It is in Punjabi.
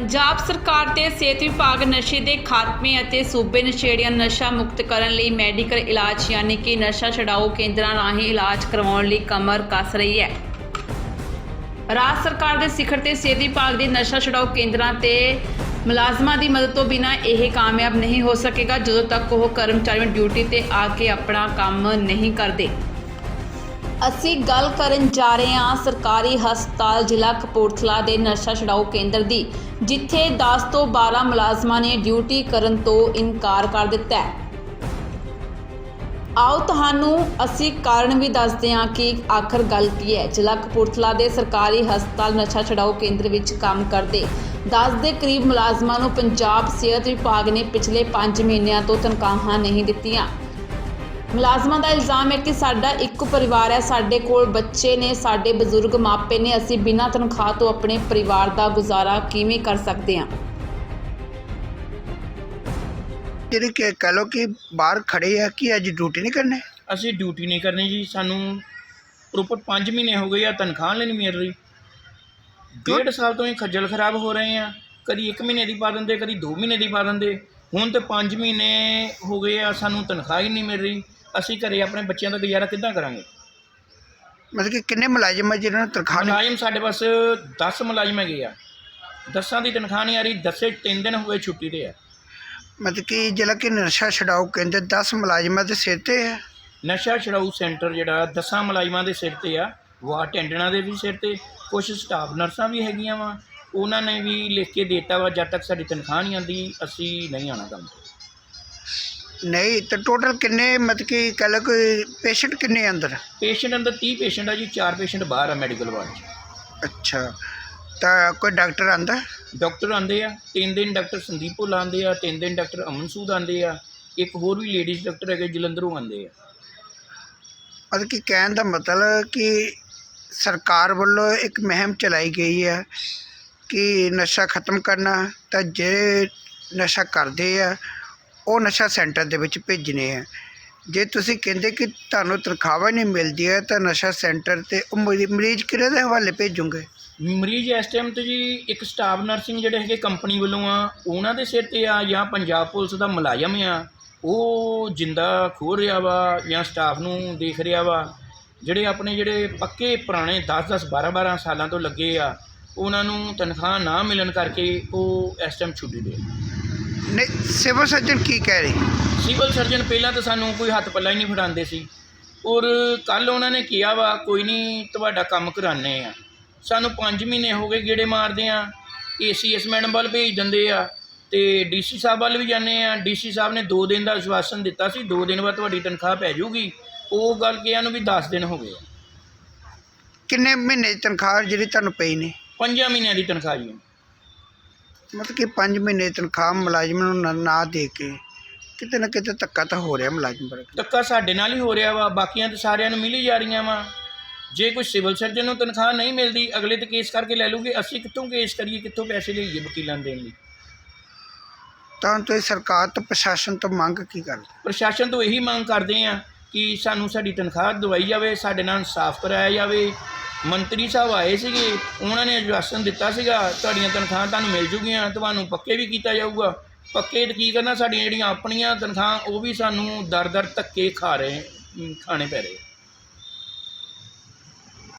ਪੰਜਾਬ ਸਰਕਾਰ ਤੇ ਸਿਹਤ ਵਿਭਾਗ ਨਸ਼ੇ ਦੇ ਖਾਤਮੇ ਅਤੇ ਸੂਬੇ ਨਸ਼ੇੜੀਆਂ ਨਸ਼ਾ ਮੁਕਤ ਕਰਨ ਲਈ ਮੈਡੀਕਲ ਇਲਾਜ ਯਾਨੀ ਕਿ ਨਸ਼ਾ ਛਡਾਊ ਕੇਂਦਰਾਂ ਰਾਹੀਂ ਇਲਾਜ ਕਰਵਾਉਣ ਲਈ ਕਮਰ ਕੱਸ ਰਹੀ ਹੈ। ਰਾਜ ਸਰਕਾਰ ਦੇ ਸਿਖਰ ਤੇ ਸਿਹਤ ਵਿਭਾਗ ਦੇ ਨਸ਼ਾ ਛਡਾਊ ਕੇਂਦਰਾਂ ਤੇ ਮੁਲਾਜ਼ਮਾਂ ਦੀ ਮਦਦ ਤੋਂ ਬਿਨਾਂ ਇਹ ਕਾਮਯਾਬ ਨਹੀਂ ਹੋ ਸਕੇਗਾ, ਜਦੋਂ ਤੱਕ ਉਹ ਕਰਮਚਾਰੀ ਡਿਊਟੀ ਤੇ ਆ ਕੇ ਆਪਣਾ ਕੰਮ ਨਹੀਂ ਕਰਦੇ। ਅਸੀਂ ਗੱਲ ਕਰਨ ਜਾ ਰਹੇ ਹਾਂ ਸਰਕਾਰੀ ਹਸਪਤਾਲ ਜ਼ਿਲ੍ਹਾ ਕਪੂਰਥਲਾ ਦੇ ਨਸ਼ਾ ਛਡਾਊ ਕੇਂਦਰ ਦੀ, ਜਿੱਥੇ 10 ਤੋਂ 12 ਮੁਲਾਜ਼ਮਾਂ ਨੇ ਡਿਊਟੀ ਕਰਨ ਤੋਂ ਇਨਕਾਰ ਕਰ ਦਿੱਤਾ ਹੈ। ਆਓ ਤੁਹਾਨੂੰ ਅਸੀਂ ਕਾਰਨ ਵੀ ਦੱਸਦੇ ਹਾਂ ਕਿ ਆਖਰ ਗੱਲ ਕੀ ਹੈ। ਜ਼ਿਲ੍ਹਾ ਕਪੂਰਥਲਾ ਦੇ ਸਰਕਾਰੀ ਹਸਪਤਾਲ ਨਸ਼ਾ ਛਡਾਊ ਕੇਂਦਰ ਵਿੱਚ ਕੰਮ ਕਰਦੇ 10 ਦੇ ਕਰੀਬ ਮੁਲਾਜ਼ਮਾਂ ਨੂੰ ਪੰਜਾਬ ਸਿਹਤ ਵਿਭਾਗ ਨੇ ਪਿਛਲੇ 5 ਮਹੀਨਿਆਂ ਤੋਂ ਤਨਖਾਹਾਂ ਨਹੀਂ ਦਿੱਤੀਆਂ। ਮੁਲਾਜ਼ਮਾਂ ਦਾ ਇਲਜ਼ਾਮ ਹੈ ਕਿ ਸਾਡਾ ਇੱਕੋ ਪਰਿਵਾਰ ਹੈ ਸਾਡੇ ਕੋਲ ਬੱਚੇ ਨੇ ਸਾਡੇ ਬਜ਼ੁਰਗ ਮਾਪੇ ਨੇ ਅਸੀਂ ਬਿਨਾਂ ਤਨਖਾਹ ਤੋਂ ਆਪਣੇ ਪਰਿਵਾਰ ਦਾ ਗੁਜ਼ਾਰਾ ਕਿਵੇਂ ਕਰ ਸਕਦੇ ਹਾਂ? ਜਿਹੜੇ ਕਿ ਕਹ ਲੋ ਕਿ ਬਾਹਰ ਖੜੇ ਆ ਕਿ ਅੱਜ ਡਿਊਟੀ ਨਹੀਂ ਕਰਨੇ? ਅਸੀਂ ਡਿਊਟੀ ਨਹੀਂ ਕਰਨੀ ਜੀ ਸਾਨੂੰ ਪ੍ਰੋਪਰ 5 ਮਹੀਨੇ ਹੋ ਗਏ ਆ ਤਨਖਾਹ ਲੈਣੀ ਮਿਲ ਰਹੀ। ਡੇਢ ਸਾਲ ਤੋਂ ਹੀ ਖੱਜਲ ਖਰਾਬ ਹੋ ਰਹੇ ਆ। ਕਦੀ 1 ਮਹੀਨੇ ਦੀ ਪਾ ਦਿੰਦੇ ਕਦੀ 2 ਮਹੀਨੇ ਦੀ ਪਾ ਦਿੰਦੇ। ਹੁਣ ਤੇ 5 ਮਹੀਨੇ ਹੋ ਗਏ ਆ ਸਾਨੂੰ ਤਨਖਾਹ ਹੀ ਨਹੀਂ ਮਿਲ ਰਹੀ। ਅਸੀਂ ਘਰੇ ਆਪਣੇ ਬੱਚਿਆਂ ਦਾ ਗੁਜ਼ਾਰਾ ਕਿੱਦਾਂ ਕਰਾਂਗੇ? ਮਤਲਬ ਕਿ ਕਿੰਨੇ ਮੁਲਾਜ਼ਮ ਆ ਜਿਹਨਾਂ ਨੂੰ ਤਨਖਾਹ ਨਹੀਂ ਮੁਲਾਜ਼ਮ ਸਾਡੇ ਪਾਸ 10 ਮੁਲਾਜ਼ਮ ਹੈਗੇ ਆ। ਦਸਾਂ ਦੀ ਤਨਖਾਹ ਨਹੀਂ ਆ ਰਹੀ ਦਸੇ 3 ਦਿਨ ਹੋਏ ਛੁੱਟੀ ਤੇ ਆ। ਮਤਲਬ ਕਿ ਜਿਹੜਾ ਕਿ ਨਸ਼ਾ ਛਡਾਊ ਕਹਿੰਦੇ 10 ਮੁਲਾਜ਼ਮਾਂ ਦੇ ਸਿਰ ਤੇ ਹੈ ਨਸ਼ਾ ਛਡਾਊ ਸੈਂਟਰ ਜਿਹੜਾ ਦਸਾਂ ਮੁਲਾਜ਼ਮਾਂ ਦੇ ਸਿਰ ਤੇ ਆ ਵਾਰਡ ਅਟੈਂਡੈਂਟਾਂ ਦੇ ਵੀ ਸਿਰ ਤੇ ਕੁਝ ਸਟਾਫ ਨਰਸਾਂ ਵੀ ਹੈਗੀਆਂ ਵਾ। ਉਹਨਾਂ ਨੇ ਵੀ ਲਿਖ ਕੇ ਦਿੱਤਾ ਵਾ ਜਦ ਤੱਕ ਸਾਡੀ ਤਨਖਾਹ ਨਹੀਂ ਆਉਂਦੀ ਅਸੀਂ ਨਹੀਂ ਆਉਣਾ ਕੰਮ ਤੇ। ਨਹੀਂ ਤਾਂ ਟੋਟਲ ਕਿੰਨੇ ਮਤਲਬ ਕਿ ਕਹ ਲੋ ਕਿ ਪੇਸ਼ੈਂਟ ਕਿੰਨੇ ਅੰਦਰ? ਪੇਸ਼ੈਂਟ ਅੰਦਰ 30 ਪੇਸ਼ੈਂਟ ਆ ਜੀ 4 ਪੇਸ਼ੈਂਟ ਬਾਹਰ ਆ ਮੈਡੀਕਲ ਵਾਰਡ 'ਚ। ਅੱਛਾ ਤਾਂ ਕੋਈ ਡਾਕਟਰ ਆਂਦਾ? ਡਾਕਟਰ ਆਂਦੇ ਆ ਤਿੰਨ ਦਿਨ ਡਾਕਟਰ ਸੰਦੀਪ ਭੁੱਲ ਆਂਦੇ ਆ ਤਿੰਨ ਦਿਨ ਡਾਕਟਰ ਅਮਨ ਸੂਦ ਆਂਦੇ ਆ ਇੱਕ ਹੋਰ ਵੀ ਲੇਡੀਜ਼ ਡਾਕਟਰ ਹੈਗੇ ਜਲੰਧਰੋਂ ਆਂਦੇ ਆ। ਮਤਲਬ ਕਿ ਕਹਿਣ ਦਾ ਮਤਲਬ ਕਿ ਸਰਕਾਰ ਵੱਲੋਂ ਇੱਕ ਮੁਹਿੰਮ ਚਲਾਈ ਗਈ ਹੈ ਕਿ ਨਸ਼ਾ ਖਤਮ ਕਰਨਾ ਤਾਂ ਜਿਹੜੇ ਨਸ਼ਾ ਕਰਦੇ ਆ ਉਹ ਨਸ਼ਾ ਸੈਂਟਰ ਦੇ ਵਿੱਚ ਭੇਜਣੇ ਹੈ ਜੇ ਤੁਸੀਂ ਕਹਿੰਦੇ ਕਿ ਤੁਹਾਨੂੰ ਤਨਖਾਹਾਂ ਨਹੀਂ ਮਿਲਦੀ ਹੈ ਤਾਂ ਨਸ਼ਾ ਸੈਂਟਰ ਤੇ ਉਹ ਮਰੀ- ਮਰੀਜ਼ ਕਿਹਦੇ ਦੇ ਹਵਾਲੇ ਭੇਜੋਗੇ? ਮਰੀਜ਼ ਇਸ ਟਾਈਮ ਤੇ ਜੀ ਇੱਕ ਸਟਾਫ ਨਰਸਿੰਗ ਜਿਹੜੇ ਹੈਗੇ ਕੰਪਨੀ ਵੱਲੋਂ ਆ, ਉਹਨਾਂ ਦੇ ਸਿਰ ਤੇ ਆ ਜਾਂ ਪੰਜਾਬ ਪੁਲਿਸ ਦਾ ਮੁਲਾਜ਼ਮ ਆ, ਉਹ ਜਿੰਦਾ ਖੋਹ ਰਿਹਾ ਵਾ ਜਾਂ ਸਟਾਫ ਨੂੰ ਦੇਖ ਰਿਹਾ ਵਾ, ਜਿਹੜੇ ਆਪਣੇ ਜਿਹੜੇ ਪੱਕੇ ਪੁਰਾਣੇ 10 10 12 12 ਸਾਲਾਂ ਤੋਂ ਲੱਗੇ ਆ, ਉਹਨਾਂ ਨੂੰ ਤਨਖਾਹ ਨਾ ਮਿਲਣ ਕਰਕੇ ਉਹ ਇਸ ਟਾਈਮ ਛੁੱਟੀ ਦੇ ਨਹੀਂ ਸਿਵਲ ਸਰਜਨ ਕੀ ਕਹਿ ਰਹੀ? ਸਿਵਲ ਸਰਜਨ ਪਹਿਲਾਂ ਤਾਂ ਸਾਨੂੰ ਕੋਈ ਹੱਥ ਪੱਲਾ ਹੀ ਨਹੀਂ ਫੜਾਉਂਦੇ ਸੀ। ਔਰ ਕੱਲ ਉਹਨਾਂ ਨੇ ਕਿਹਾ ਵਾ ਕੋਈ ਨਹੀਂ ਤੁਹਾਡਾ ਕੰਮ ਕਰਾਣੇ ਆ। ਸਾਨੂੰ 5 ਮਹੀਨੇ ਹੋ ਗਏ ਗੇੜੇ ਮਾਰਦੇ ਆ। ਏਸੀਐਸ ਮੈਡਮ ਵੱਲ ਭੇਜ ਦਿੰਦੇ ਆ ਤੇ ਡੀਸੀ ਸਾਹਿਬ ਵੱਲ ਵੀ ਜਾਂਦੇ ਆ। ਡੀਸੀ ਸਾਹਿਬ ਨੇ 2 ਦਿਨ ਦਾ ਆਸ਼ਵਾਸਨ ਦਿੱਤਾ ਸੀ 2 ਦਿਨ ਬਾਅਦ ਤੁਹਾਡੀ ਤਨਖਾਹ ਪੈ ਜਾਊਗੀ। ਉਹ ਗੱਲ ਕਿਹਾ ਨੂੰ ਵੀ 10 ਦਿਨ ਹੋ ਗਏ ਆ। ਕਿੰਨੇ ਮਹੀਨੇ ਦੀ ਤਨਖਾਹ ਜਿਹੜੀ ਤੁਹਾਨੂੰ ਪਈ ਨੇ? ਪੰਜਾਂ ਮਹੀਨਿਆਂ ਦੀ ਤਨਖਾਹ ਜੀ। ਮਤਲਬ ਕਿ 5 ਮਹੀਨੇ ਦੀ ਤਨਖਾਹ ਮੁਲਾਜ਼ਮ ਨੂੰ ਨਾ- ਨਾ ਦੇ ਕੇ ਕਿਤੇ ਨਾ ਕਿਤੇ ਧੱਕਾ ਤਾਂ ਹੋ ਰਿਹਾ ਮੁਲਾਜ਼ਮ ਵਰਗ। ਧੱਕਾ ਸਾਡੇ ਨਾਲ ਹੀ ਹੋ ਰਿਹਾ ਵਾ ਬਾਕੀਆਂ ਤੇ ਸਾਰਿਆਂ ਨੂੰ ਮਿਲ ਜਾ ਰਹੀਆਂ ਵਾ। ਜੇ ਕੋਈ ਸਿਵਲ ਸਰਜਨ ਨੂੰ ਤਨਖਾਹ ਨਹੀਂ ਮਿਲਦੀ ਅਗਲੇ ਤੇ ਕੇਸ ਕਰਕੇ ਲੈ ਲੂਗੇ ਅਸੀਂ ਕਿੱਥੋਂ ਕੇਸ ਕਰੀਏ ਕਿੱਥੋਂ ਪੈਸੇ ਲਈਏ ਵਕੀਲਾਂ ਨੂੰ ਦੇਣ ਲਈ? ਤਾਂ ਤੁਸੀਂ ਸਰਕਾਰ ਤੋਂ ਪ੍ਰਸ਼ਾਸਨ ਤੋਂ ਮੰਗ ਕੀ ਕਰਦੇ? ਪ੍ਰਸ਼ਾਸਨ ਤੋਂ ਇਹੀ ਮੰਗ ਕਰਦੇ ਆ ਕਿ ਸਾਨੂੰ ਸਾਡੀ ਤਨਖਾਹ ਦਵਾਈ ਜਾਵੇ ਸਾਡੇ ਨਾਲ ਇਨਸਾਫ ਕਰਾਇਆ ਜਾਵੇ ਮੰਤਰੀ ਸਾਹਿਬ ਆਏ ਸੀਗੇ, ਉਹਨਾਂ ਨੇ ਆਸ਼ਵਾਸਨ ਦਿੱਤਾ ਸੀਗਾ, ਤੁਹਾਡੀਆਂ ਤਨਖਾਹਾਂ ਤੁਹਾਨੂੰ ਮਿਲ ਜੂਗੀਆਂ, ਤੁਹਾਨੂੰ ਪੱਕੇ ਵੀ ਕੀਤਾ ਜਾਊਗਾ। ਪੱਕੇ ਤੇ ਕੀ ਕਰਨਾ, ਸਾਡੀਆਂ ਜਿਹੜੀਆਂ ਆਪਣੀਆਂ ਤਨਖਾਹਾਂ, ਉਹ ਵੀ ਸਾਨੂੰ ਦਰ ਦਰ ਧੱਕੇ ਖਾ ਰਹੇ ਖਾਣੇ ਪੈ ਰਹੇ।